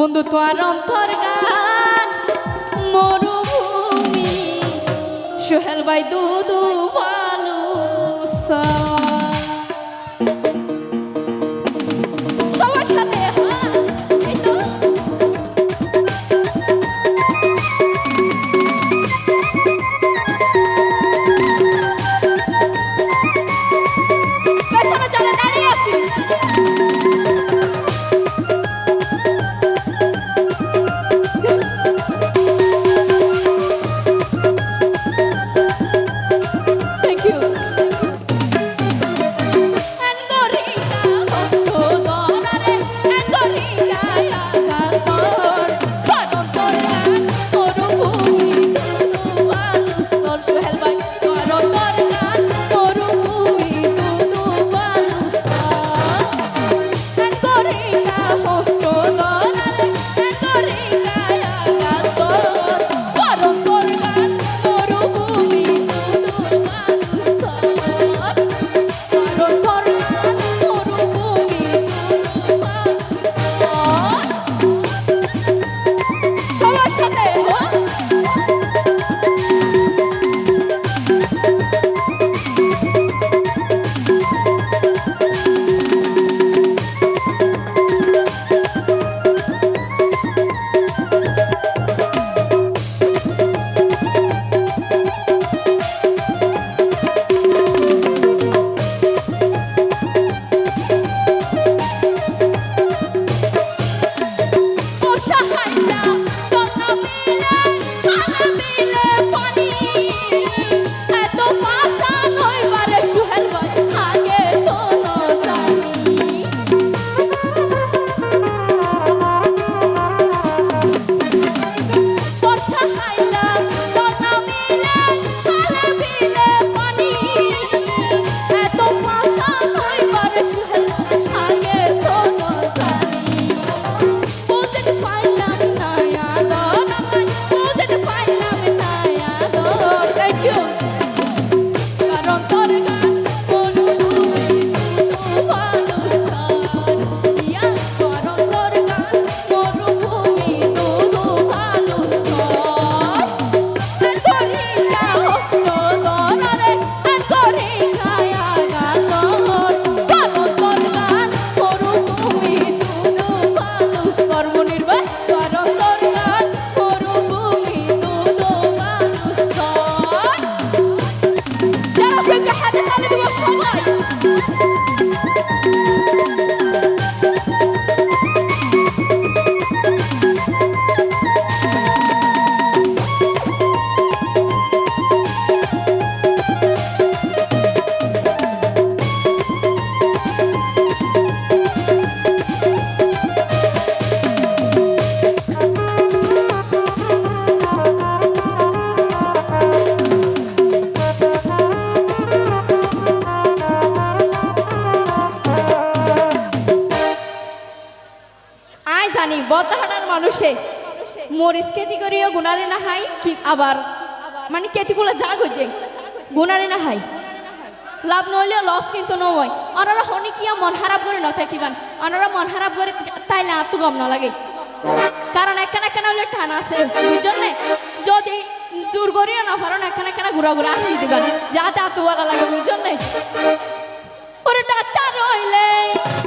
বন্ধু তোর অন্তর গান মরুভূমি সোহেল ভাই দুদু ভালো সবার me. away. জানি বতাহাটার মানুষে। মরিস খেতি করিও গুনারে না হাই, কি আবার? মানে কেতিগুলো যা গজে, গুনারে না হাই। লাভ নইলে লস কিন্তু নয় অনারা হনি কিয়া মন খারাপ করে নথায় কিবান অনারা মন খারাপ করে তাইলে তো গম না লাগে কারণ একখানা একখানা হলে টান আছে। না? যদি জোর করিও না হরণ একখানা একখানা ঘুরা ঘুরা আসি দিবেন। যাতে আতো বলা লাগে না? ওরে ডাক্তার রইলে